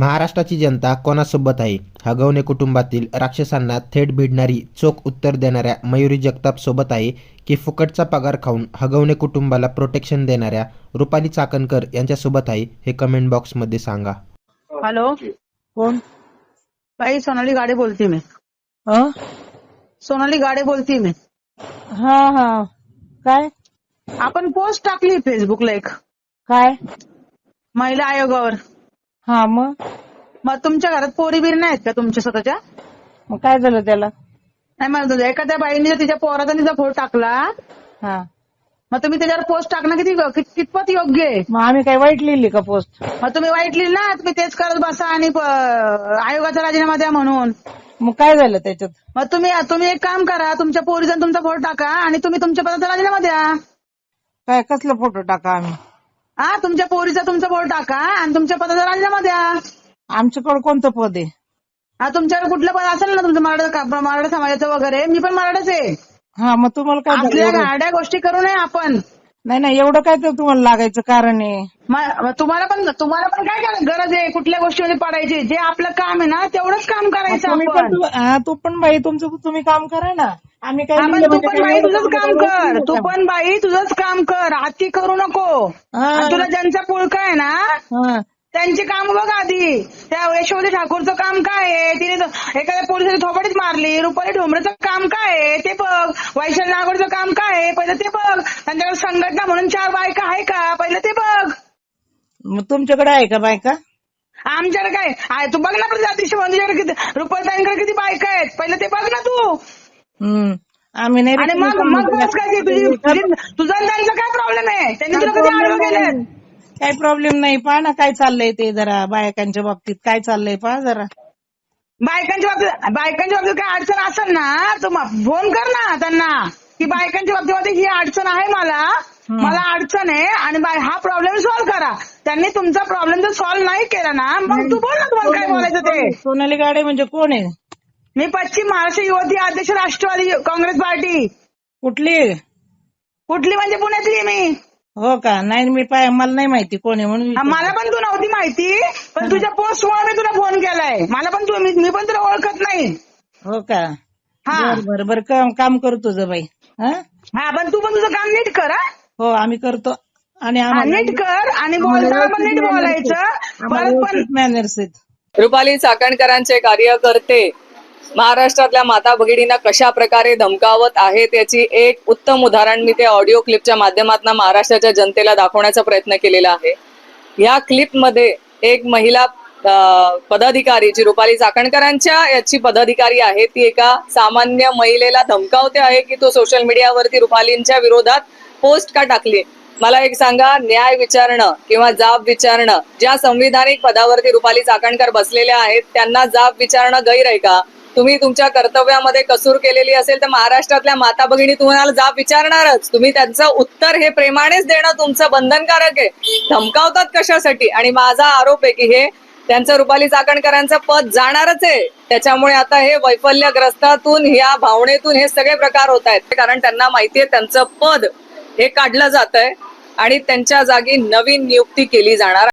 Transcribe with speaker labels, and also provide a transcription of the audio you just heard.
Speaker 1: महाराष्ट्राची जनता कोणासोबत आहे? हगवणे कुटुंबातील राक्षसांना थेट भिडणारी चोख उत्तर देणाऱ्या मयुरी जगताप सोबत आहे की फुकटचा पगार खाऊन हगवणे कुटुंबाला प्रोटेक्शन देणाऱ्या रुपाली चाकणकर यांच्यासोबत आहे हे कमेंट बॉक्समध्ये सांगा.
Speaker 2: हॅलो.
Speaker 3: कोण?
Speaker 2: बाई सोनाली गाडे बोलते मी.
Speaker 3: हा
Speaker 2: सोनाली गाडे बोलते मी.
Speaker 3: हा हा. काय?
Speaker 2: आपण पोस्ट टाकली फेसबुकला एक.
Speaker 3: काय?
Speaker 2: महिला आयोगावर.
Speaker 3: हा मग?
Speaker 2: मग तुमच्या घरात पोरी बिरी नाहीत का तुमच्या स्वतःच्या?
Speaker 3: मग काय झालं त्याला?
Speaker 2: नाही म्हणत होते, एखाद्या बाईने जर तिच्या पोराचा तिचा फोटो टाकला
Speaker 3: हा.
Speaker 2: मग तुम्ही त्याच्यावर पोस्ट टाकणं किती कित- कितपत योग्य आहे?
Speaker 3: मग आम्ही काय वाईट लिहिली का पोस्ट?
Speaker 2: मग तुम्ही वाईट लिहिलं ना तुम्ही तेच करत बसा आणि प- आयोगाचा राजीनामा द्या म्हणून.
Speaker 3: मग काय झालं त्याच्यात?
Speaker 2: मग तुम्ही तुम्ही एक काम करा तुमच्या पोरीचा आणि तुमचा फोटो टाका आणि तुम्ही तुमच्या पदाचा राजीनामा द्या.
Speaker 3: काय कसला फोटो टाका आम्ही?
Speaker 2: हा तुमच्या पोरीचा तुमचा फोटो टाका आणि तुमच्या पदाचा राजीनामा द्या.
Speaker 3: आमच्याकडे कोणतं पद आहे
Speaker 2: हा तुमच्याकडे कुठलं पद असेल ना तुमचं मराठा मराठा समाजाचं वगैरे मी पण मराठाच आहे.
Speaker 3: हा मग तुम्हाला काय
Speaker 2: आपल्या? गाड्या गोष्टी करू नये आपण.
Speaker 3: नाही नाही एवढं काय तर तुम्हाला लागायचं कारण आहे.
Speaker 2: म- तुम्हाला पण तुम्हाला पण काय गरज आहे कुठल्या गोष्टीमध्ये पडायची. जे आपलं काम आहे ना तेवढंच काम करायचं
Speaker 3: तुम्ही पण
Speaker 2: आपण.
Speaker 3: तू- हा, तू पण बाई तुमचं तुम्ही काम करा ना. आम्ही काय
Speaker 2: हा, पण तू
Speaker 3: म्हणजे
Speaker 2: पण बाई तुझंच काम कर. तू? पण बाई तुझंच काम कर. अति करू नको.
Speaker 3: हा.
Speaker 2: आणि तुला ज्यांचा पुळका आहे ना
Speaker 3: हा.
Speaker 2: त्यांची काम बघ आधी. त्या यशोमती ठाकूरचं काम काय आहे? तिने एखाद्या पोलिसाने थोपडीच मारली. रुपाली ठोंबरेचं काम काय आहे? ते बघ. वैशाली नागोडचं काम काय आहे? पहिलं ते बघ. त्यांच्याकडे संघटना म्हणून चार बायका आहे का? पहिलं ते बघ.
Speaker 3: मग तुमच्याकडे आहे का बायका?
Speaker 2: आमच्याकडे काय? आहे तू बघ ना आपल्या जातीशी मंदिराकडे किती रुपालीताईंकडे किती बायका आहेत? पहिलं ते बघ ना तू.
Speaker 3: हम्म. आम्ही नाही
Speaker 2: आणि मग मग बस काय तुझी त्यांचा काय प्रॉब्लेम आहे? त्यांनी तुला कधी आडवं केलं
Speaker 3: काही प्रॉब्लेम नाही. पहा ना काय चाललंय ते जरा बायकांच्या बाबतीत. काय चाललंय पहा जरा.
Speaker 2: बायकांच्या बाबतीत बायकांच्या बाबतीत काय अडचण असेल ना तर मग फोन कर ना त्यांना. की बायकांच्या बाबतीमध्ये ही अडचण आहे मला. मला अडचण आहे आणि हा प्रॉब्लेम सॉल्व्ह करा. त्यांनी तुमचा प्रॉब्लेम जर सॉल्व्ह नाही केला ना मग तू बोल ना तुम्हाला काय बोलायचं ते.
Speaker 3: सोनाली गाडे म्हणजे कोण आहे?
Speaker 2: मी पश्चिम महाराष्ट्र युवती अध्यक्ष राष्ट्रवादी काँग्रेस पार्टी.
Speaker 3: कुठली?
Speaker 2: कुठली म्हणजे पुण्यातली मी.
Speaker 3: हो का? नाही मी पाय मला नाही माहिती कोण म्हणून
Speaker 2: हा. मला पण तू नव्हती माहिती पण तुझ्या पोस्टमुळे मी तुला फोन केलाय. मला पण तू मी मी पण तुला ओळखत नाही.
Speaker 3: हो का?
Speaker 2: हा.
Speaker 3: बर बर बर काम काम करू तुझं बाई हा?
Speaker 2: हा पण तू पण तुझं काम नीट कर हा.
Speaker 3: हो आम्ही करतो. आणि
Speaker 2: हा,
Speaker 3: आम्हाला
Speaker 2: नीट कर आणि बोलताना पण नीट बोलायचं. परत पण
Speaker 3: मॅनर्स आहेत.
Speaker 4: रुपाली चाकणकरांचे कार्यकर्ते महाराष्ट्रातल्या माता भगिनींना कशा प्रकारे धमकावत आहेत याची एक उत्तम उदाहरण मी ते ऑडिओ क्लिपच्या माध्यमातून महाराष्ट्राच्या जनतेला दाखवण्याचा प्रयत्न केलेला आहे. या क्लिपमध्ये एक महिला पदाधिकारी जी रुपाली चाकणकरांच्या याची पदाधिकारी आहे ती एका सामान्य महिलेला धमकावते आहे की तो सोशल मीडियावरती रुपालींच्या विरोधात पोस्ट का टाकली मला एक सांगा न्याय विचारणं किंवा जाब विचारणं ज्या संविधानिक पदावरती रुपाली चाकणकर बसलेल्या आहेत त्यांना जाब विचारणं गैर आहे का? तुम्ही तुमच्या कर्तव्यामध्ये कसूर केलेली असेल तर महाराष्ट्रातल्या माता भगिनी तुम्हाला जाब विचारणारच. तुम्ही त्यांचं उत्तर हे प्रेमानेच देणं तुमचं बंधनकारक आहे. धमकावतात कशासाठी? आणि माझा आरोप आहे की हे त्यांचं रुपाली चाकणकरांचं पद जाणारच आहे. त्याच्यामुळे आता हे वैफल्यग्रस्तातून ह्या भावनेतून हे सगळे प्रकार होत आहेत. कारण त्यांना माहितीये त्यांचं पद हे काढलं जात आहे आणि त्यांच्या जागी नवीन नियुक्ती केली जाणार